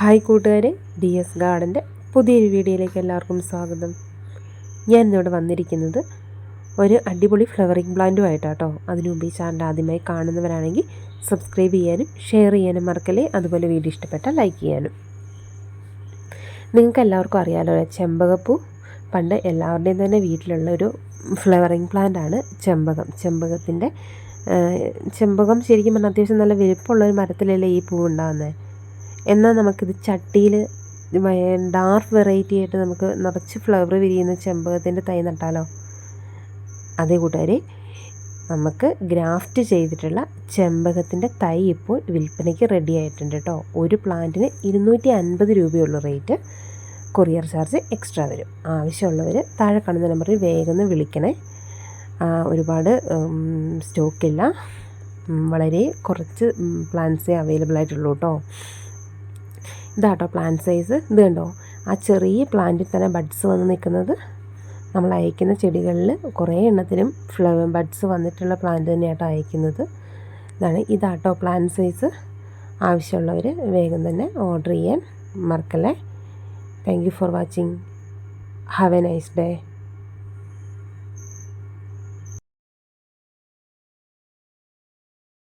Hi കൂട്ടുകാരെ D S ഗാർഡന്റെ പുതിയൊരു വീഡിയോയിലേക്ക് എല്ലാവർക്കും സ്വാഗതം. ഞാൻ ഇന്നിവിടെ വന്നിരിക്കുന്നത് ഒരു അടിപൊളി ഫ്ലവറിങ് പ്ലാന്റുമായിട്ടാട്ടോ. അതിനു മുമ്പ് ഈ ചാനൽ ആദ്യമായി കാണുന്നവരാണെങ്കിൽ സബ്സ്ക്രൈബ് ചെയ്യാനും ഷെയർ ചെയ്യാനും മറക്കല്ലേ? അതുപോലെ വീഡിയോ ഇഷ്ടപ്പെട്ടാൽ ലൈക്ക് ചെയ്യാനും. നിങ്ങൾക്ക് എല്ലാവർക്കും അറിയാലോ ചെമ്പകപ്പൂ പണ്ട് എല്ലാവരുടെയും തന്നെ വീട്ടിലുള്ള ഒരു ഫ്ലവറിങ് പ്ലാന്റാണ് ചെമ്പകം. ചെമ്പകത്തിന്റെ ചെമ്പകം ശരിക്കും പറഞ്ഞാൽ അത്യാവശ്യം നല്ല വലിപ്പമുള്ള ഒരു മരത്തിലല്ലേ ഈ പൂ ഉണ്ടാകുന്നത് എന്നാൽ നമുക്കിത് ചട്ടിയിൽ ഡാർക്ക് വെറൈറ്റി ആയിട്ട് നമുക്ക് നിറച്ച് ഫ്ലവർ വിരിയുന്ന ചെമ്പകത്തിന്റെ തൈ നട്ടാലോ? അതേ കൂട്ടുകാരെ നമുക്ക് ഗ്രാഫ്റ്റ് ചെയ്തിട്ടുള്ള ചെമ്പകത്തിന്റെ തൈ ഇപ്പോൾ വിൽപ്പനയ്ക്ക് റെഡി ആയിട്ടുണ്ട് കേട്ടോ. ഒരു പ്ലാന്റിന് ഇരുന്നൂറ്റി അൻപത് രൂപയുള്ള റേറ്റ് കൊറിയർ ചാർജ് എക്സ്ട്രാ വരും. ആവശ്യമുള്ളവർ താഴെ കാണുന്ന നമ്പറിൽ വേഗം വിളിക്കണേ. ഒരുപാട് സ്റ്റോക്കില്ല വളരെ കുറച്ച് പ്ലാന്റ്സേ അവൈലബിൾ ആയിട്ടുള്ളൂ കേട്ടോ. ഇതാട്ടോ പ്ലാന്റ് സൈസ് ഇത് കണ്ടോ? ആ ചെറിയ പ്ലാന്റിൽ തന്നെ ബഡ്സ് വന്ന് നിൽക്കുന്നത് നമ്മൾ അയക്കുന്ന ചെടികളിൽ കുറേ എണ്ണത്തിനും ഫ്ലവർ ബഡ്സ് വന്നിട്ടുള്ള പ്ലാന്റ് തന്നെയാട്ടോ അയക്കുന്നത്. ഇതാണ് ഇതാട്ടോ പ്ലാന്റ് സൈസ് ആവശ്യമുള്ളവർ വേഗം തന്നെ ഓർഡർ ചെയ്യാൻ മറക്കല്ലേ. Thank you for watching have a nice day